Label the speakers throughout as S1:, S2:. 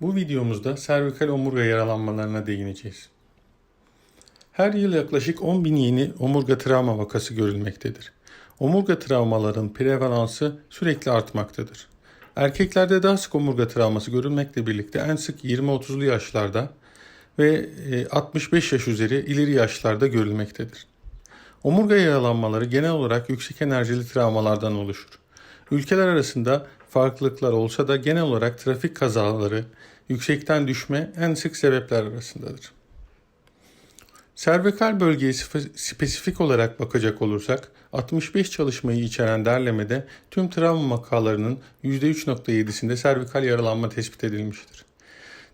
S1: Bu videomuzda servikal omurga yaralanmalarına değineceğiz. Her yıl yaklaşık 10 bin yeni omurga travma vakası görülmektedir. Omurga travmaların prevalansı sürekli artmaktadır. Erkeklerde daha sık omurga travması görülmekle birlikte en sık 20-30'lu yaşlarda ve e, 65 yaş üzeri ileri yaşlarda görülmektedir. Omurga yaralanmaları genel olarak yüksek enerjili travmalardan oluşur. Ülkeler arasında farklılıklar olsa da genel olarak trafik kazaları, yüksekten düşme en sık sebepler arasındadır. Servikal bölgeye spe- spesifik olarak bakacak olursak 65 çalışmayı içeren derlemede tüm travma vakalarının %3.7'sinde servikal yaralanma tespit edilmiştir.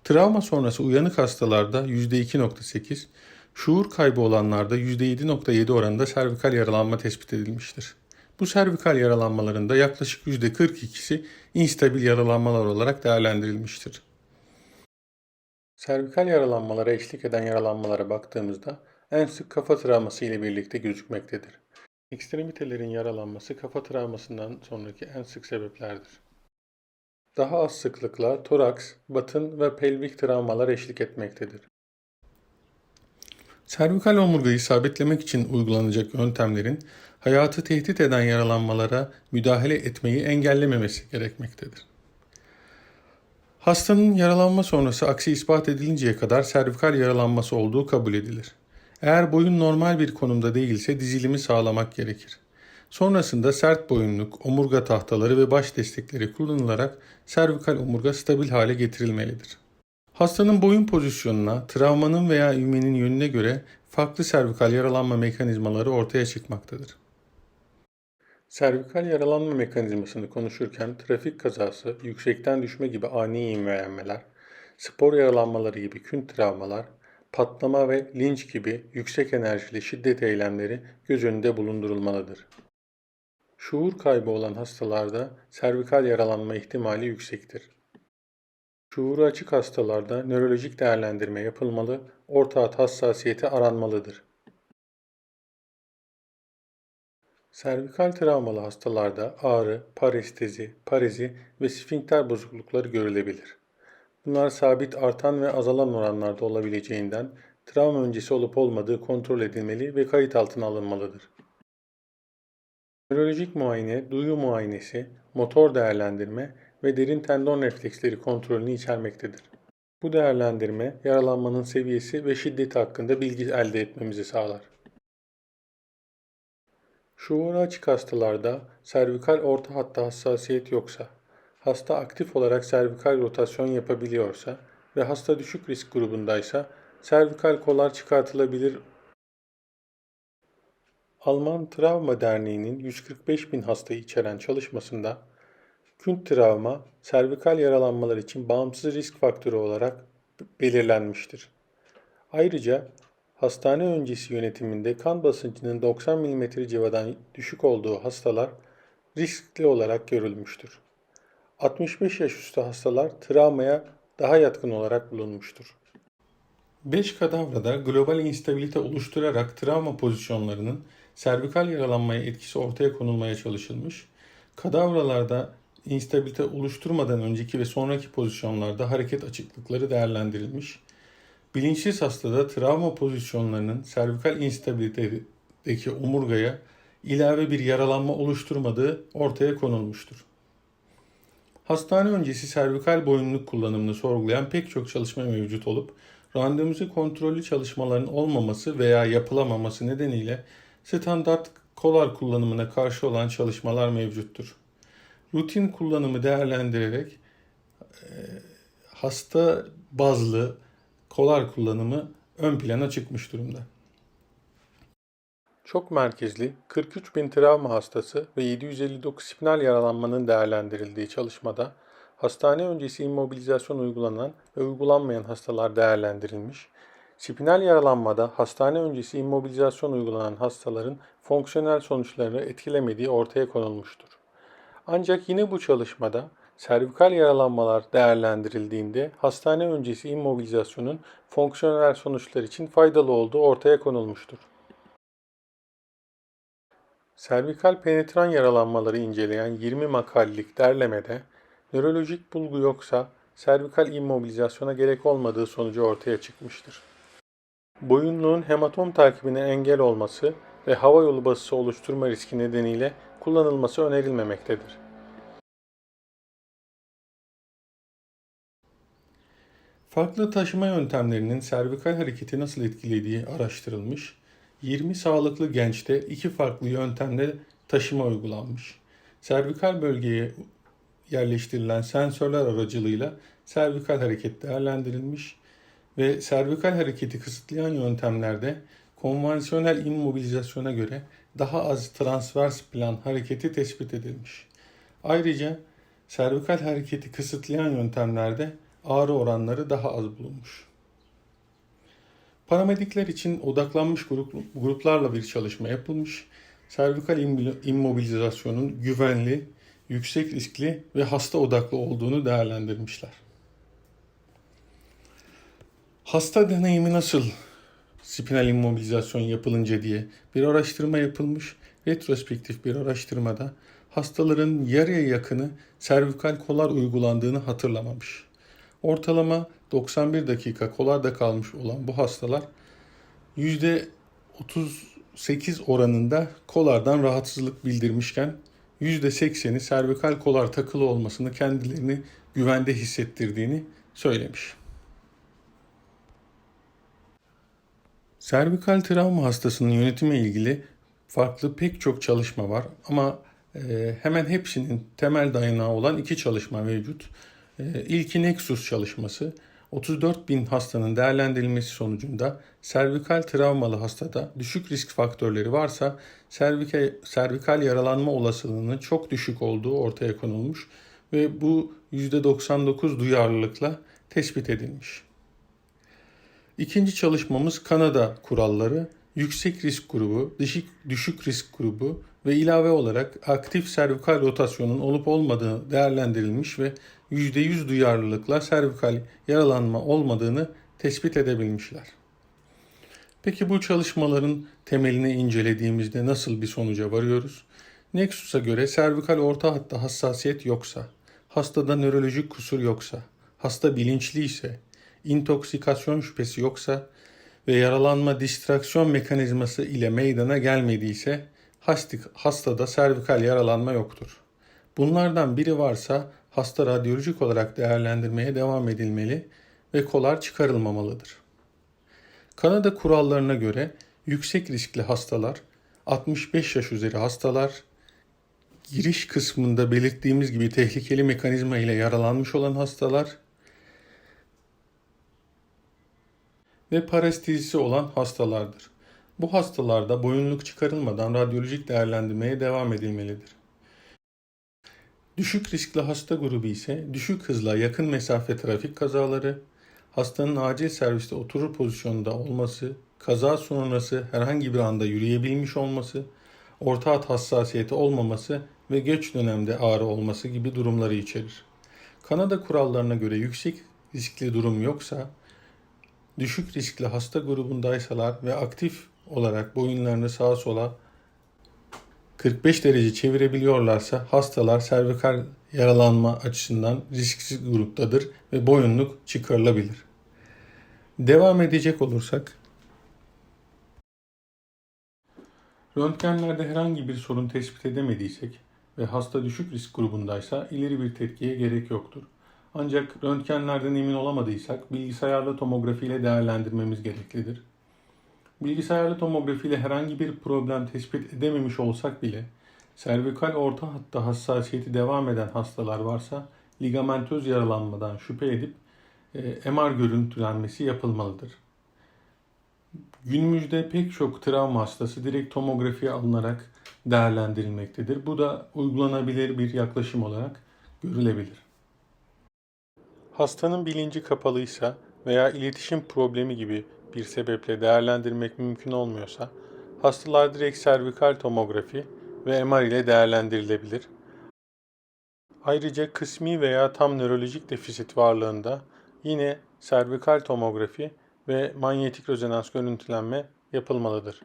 S1: Travma sonrası uyanık hastalarda %2.8, şuur kaybı olanlarda %7.7 oranında servikal yaralanma tespit edilmiştir. Bu servikal yaralanmalarında yaklaşık %42'si instabil yaralanmalar olarak değerlendirilmiştir. Servikal yaralanmalara eşlik eden yaralanmalara baktığımızda en sık kafa travması ile birlikte gözükmektedir. Ekstremitelerin yaralanması kafa travmasından sonraki en sık sebeplerdir. Daha az sıklıkla toraks, batın ve pelvik travmalar eşlik etmektedir. Servikal omurgayı sabitlemek için uygulanacak yöntemlerin hayatı tehdit eden yaralanmalara müdahale etmeyi engellememesi gerekmektedir. Hastanın yaralanma sonrası aksi ispat edilinceye kadar servikal yaralanması olduğu kabul edilir. Eğer boyun normal bir konumda değilse dizilimi sağlamak gerekir. Sonrasında sert boyunluk, omurga tahtaları ve baş destekleri kullanılarak servikal omurga stabil hale getirilmelidir. Hastanın boyun pozisyonuna, travmanın veya ivmenin yönüne göre farklı servikal yaralanma mekanizmaları ortaya çıkmaktadır. Servikal yaralanma mekanizmasını konuşurken trafik kazası, yüksekten düşme gibi ani ivmelenmeler, spor yaralanmaları gibi kün travmalar, patlama ve linç gibi yüksek enerjili şiddet eylemleri göz önünde bulundurulmalıdır. Şuur kaybı olan hastalarda servikal yaralanma ihtimali yüksektir. Şuuru açık hastalarda nörolojik değerlendirme yapılmalı, orta hassasiyeti aranmalıdır. Servikal travmalı hastalarda ağrı, parestezi, parezi ve sfinkter bozuklukları görülebilir. Bunlar sabit artan ve azalan oranlarda olabileceğinden travma öncesi olup olmadığı kontrol edilmeli ve kayıt altına alınmalıdır. Nörolojik muayene, duyu muayenesi, motor değerlendirme ve derin tendon refleksleri kontrolünü içermektedir. Bu değerlendirme yaralanmanın seviyesi ve şiddeti hakkında bilgi elde etmemizi sağlar. Şuuru açık hastalarda servikal orta hatta hassasiyet yoksa, hasta aktif olarak servikal rotasyon yapabiliyorsa ve hasta düşük risk grubundaysa servikal kolar çıkartılabilir. Alman Travma Derneği'nin 145 bin hastayı içeren çalışmasında künt travma servikal yaralanmalar için bağımsız risk faktörü olarak belirlenmiştir. Ayrıca hastane öncesi yönetiminde kan basıncının 90 mm civadan düşük olduğu hastalar riskli olarak görülmüştür. 65 yaş üstü hastalar travmaya daha yatkın olarak bulunmuştur. 5 kadavrada global instabilite oluşturarak travma pozisyonlarının servikal yaralanmaya etkisi ortaya konulmaya çalışılmış. Kadavralarda instabilite oluşturmadan önceki ve sonraki pozisyonlarda hareket açıklıkları değerlendirilmiş. Bilinçsiz hastada travma pozisyonlarının servikal instabilitedeki omurgaya ilave bir yaralanma oluşturmadığı ortaya konulmuştur. Hastane öncesi servikal boyunluk kullanımını sorgulayan pek çok çalışma mevcut olup randomize kontrollü çalışmaların olmaması veya yapılamaması nedeniyle standart kolar kullanımına karşı olan çalışmalar mevcuttur. Rutin kullanımı değerlendirerek e, hasta bazlı kolar kullanımı ön plana çıkmış durumda. Çok merkezli 43 bin travma hastası ve 759 spinal yaralanmanın değerlendirildiği çalışmada hastane öncesi immobilizasyon uygulanan ve uygulanmayan hastalar değerlendirilmiş. Spinal yaralanmada hastane öncesi immobilizasyon uygulanan hastaların fonksiyonel sonuçlarını etkilemediği ortaya konulmuştur. Ancak yine bu çalışmada servikal yaralanmalar değerlendirildiğinde hastane öncesi immobilizasyonun fonksiyonel sonuçlar için faydalı olduğu ortaya konulmuştur. Servikal penetran yaralanmaları inceleyen 20 makalelik derlemede nörolojik bulgu yoksa servikal immobilizasyona gerek olmadığı sonucu ortaya çıkmıştır. Boyunluğun hematom takibine engel olması ve hava yolu basısı oluşturma riski nedeniyle kullanılması önerilmemektedir. Farklı taşıma yöntemlerinin servikal hareketi nasıl etkilediği araştırılmış. 20 sağlıklı gençte iki farklı yöntemle taşıma uygulanmış. Servikal bölgeye yerleştirilen sensörler aracılığıyla servikal hareket değerlendirilmiş ve servikal hareketi kısıtlayan yöntemlerde konvansiyonel immobilizasyona göre daha az transvers plan hareketi tespit edilmiş. Ayrıca servikal hareketi kısıtlayan yöntemlerde ağrı oranları daha az bulunmuş. Paramedikler için odaklanmış grup, gruplarla bir çalışma yapılmış. Servikal immobilizasyonun güvenli, yüksek riskli ve hasta odaklı olduğunu değerlendirmişler. Hasta deneyimi nasıl spinal immobilizasyon yapılınca diye bir araştırma yapılmış. Retrospektif bir araştırmada hastaların yarıya yakını servikal kolar uygulandığını hatırlamamış. Ortalama 91 dakika kolarda kalmış olan bu hastalar %38 oranında kolardan rahatsızlık bildirmişken %80'i servikal kolar takılı olmasını kendilerini güvende hissettirdiğini söylemiş. Servikal travma hastasının yönetimi ilgili farklı pek çok çalışma var ama hemen hepsinin temel dayanağı olan iki çalışma mevcut. E, ilki Nexus çalışması. 34 bin hastanın değerlendirilmesi sonucunda servikal travmalı hastada düşük risk faktörleri varsa servikal, servikal yaralanma olasılığının çok düşük olduğu ortaya konulmuş ve bu %99 duyarlılıkla tespit edilmiş. İkinci çalışmamız Kanada kuralları, yüksek risk grubu, düşük, düşük risk grubu ve ilave olarak aktif servikal rotasyonun olup olmadığı değerlendirilmiş ve %100 duyarlılıkla servikal yaralanma olmadığını tespit edebilmişler. Peki bu çalışmaların temelini incelediğimizde nasıl bir sonuca varıyoruz? Nexus'a göre servikal orta hatta hassasiyet yoksa, hastada nörolojik kusur yoksa, hasta bilinçli ise, intoksikasyon şüphesi yoksa ve yaralanma distraksiyon mekanizması ile meydana gelmediyse hastada servikal yaralanma yoktur. Bunlardan biri varsa hasta radyolojik olarak değerlendirmeye devam edilmeli ve kolar çıkarılmamalıdır. Kanada kurallarına göre yüksek riskli hastalar, 65 yaş üzeri hastalar, giriş kısmında belirttiğimiz gibi tehlikeli mekanizma ile yaralanmış olan hastalar ve parestezisi olan hastalardır. Bu hastalarda boyunluk çıkarılmadan radyolojik değerlendirmeye devam edilmelidir. Düşük riskli hasta grubu ise düşük hızla yakın mesafe trafik kazaları, hastanın acil serviste oturur pozisyonda olması, kaza sonrası herhangi bir anda yürüyebilmiş olması, orta hat hassasiyeti olmaması ve göç dönemde ağrı olması gibi durumları içerir. Kanada kurallarına göre yüksek riskli durum yoksa, düşük riskli hasta grubundaysalar ve aktif olarak boyunlarını sağa sola 45 derece çevirebiliyorlarsa hastalar servikal yaralanma açısından risksiz gruptadır ve boyunluk çıkarılabilir. Devam edecek olursak Röntgenlerde herhangi bir sorun tespit edemediysek ve hasta düşük risk grubundaysa ileri bir tetkiye gerek yoktur. Ancak röntgenlerden emin olamadıysak bilgisayarlı tomografi ile değerlendirmemiz gereklidir. Bilgisayarlı tomografi ile herhangi bir problem tespit edememiş olsak bile servikal orta hatta hassasiyeti devam eden hastalar varsa ligamentöz yaralanmadan şüphe edip e, MR görüntülenmesi yapılmalıdır. Günümüzde pek çok travma hastası direkt tomografiye alınarak değerlendirilmektedir. Bu da uygulanabilir bir yaklaşım olarak görülebilir. Hastanın bilinci kapalıysa veya iletişim problemi gibi bir sebeple değerlendirmek mümkün olmuyorsa, hastalar direkt servikal tomografi ve MR ile değerlendirilebilir. Ayrıca kısmi veya tam nörolojik defisit varlığında yine servikal tomografi ve manyetik rezonans görüntülenme yapılmalıdır.